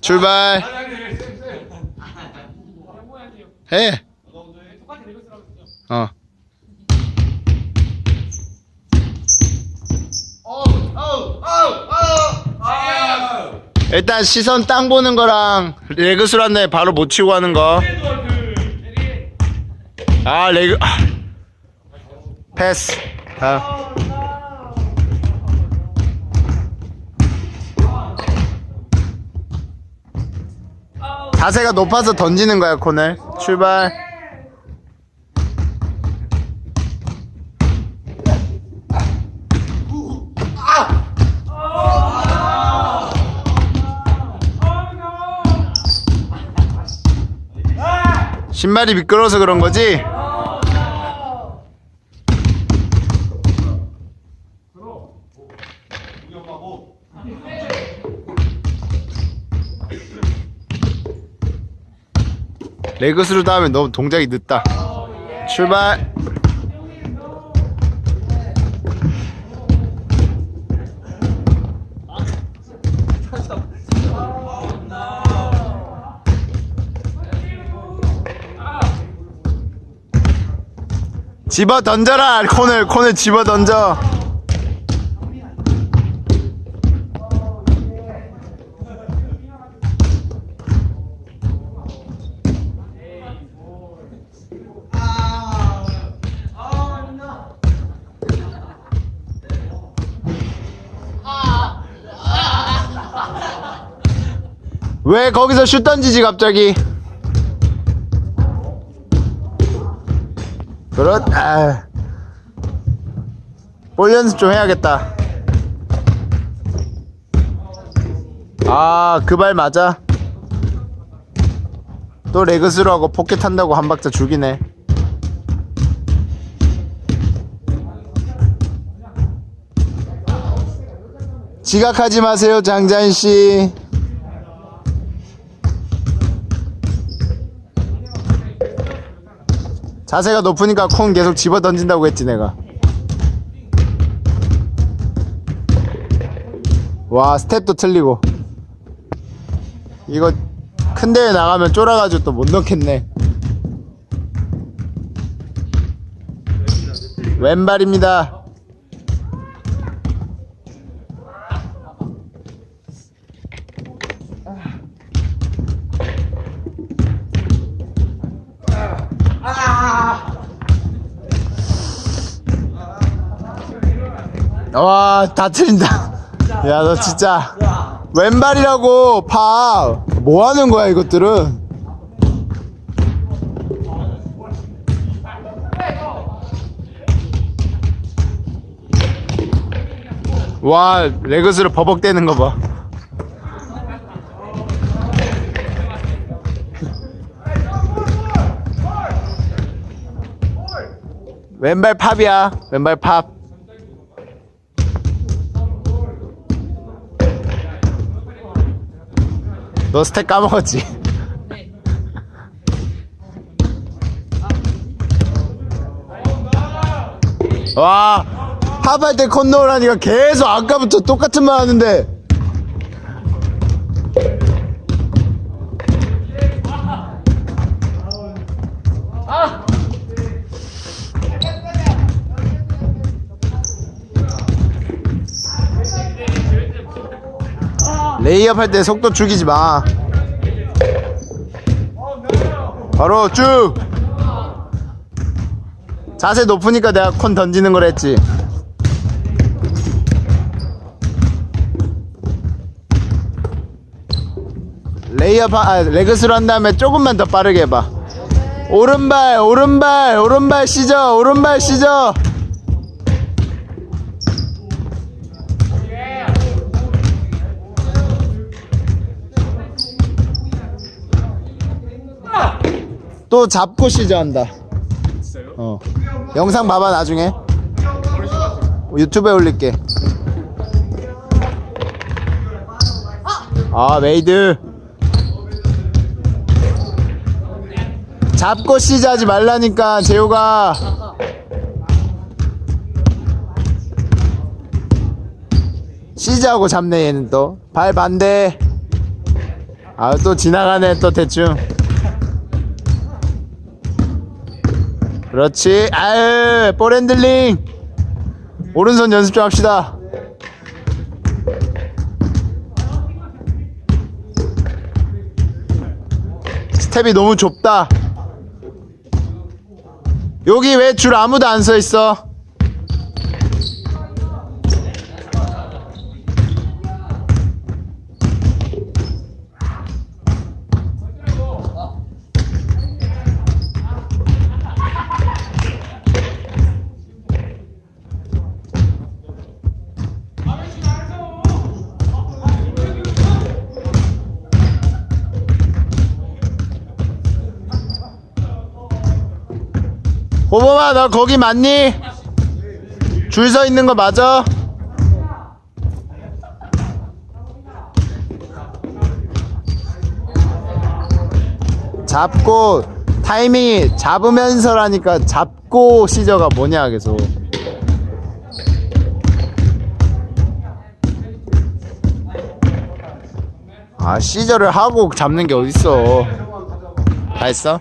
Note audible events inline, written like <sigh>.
출발. 해. 어. 일단 시선 땅 보는 거랑 레그 수란데 바로 못 치고 하는 거. 아 레그 아. 패스. 다. 자세가 높아서 던지는 거야 코넬. 출발. 신발이 미끄러워서 그런 거지? 레그스로 다음에 너무 동작이 늦다. 출발. 집어 던져라 콘을 콘을 집어 던져. 왜 거기서 슛 던지지 갑자기? 그렇 아. 볼 연습 좀 해야겠다. 아, 그 발 맞아. 또 레그스로 하고 포켓 한다고 한 박자 죽이네. 지각하지 마세요, 장자인 씨. 자세가 높으니까 콩 계속 집어 던진다고 했지 내가. 와 스텝도 틀리고. 이거 큰 대회 나가면 쫄아가지고 또 못 넣겠네. 왼발입니다. 와, 다 틀린다. <laughs> 야, 너 진짜. 왼발이라고, 파. 뭐 하는 거야, 이것들은? 와, 레그스로 버벅대는 거 봐. 왼발 팝이야. 왼발 팝. 너 스택 까먹었지? 와 팝할 때 콘노를 하니까 계속 아까부터 똑같은 말 하는데 레이업 할 때 속도 죽이지 마. 바로 쭉. 자세 높으니까 내가 콘 던지는 걸 했지. 레이업 하, 아, 레그스로 한 다음에 조금만 더 빠르게 해봐. 오른발, 오른발, 오른발 시저, 오른발 시저. 또 잡고 시저한다. 어. 영상 봐봐 나중에. 유튜브에 올릴게. 아 메이드. 잡고 시저하지 말라니까 재호가. 시즈하고 잡네 얘는 또 발 반대 아 또 지나가네 또 대충 그렇지. 아유 볼 핸들링. 오른손 연습 좀 합시다. 스텝이 너무 좁다. 여기 왜 줄 아무도 안 서 있어 호범아 너 거기 맞니? 줄 서 있는 거 맞아? 잡고 타이밍이 잡으면서라니까 잡고 시저가 뭐냐 계속 아 시저를 하고 잡는 게 어딨어 다 했어?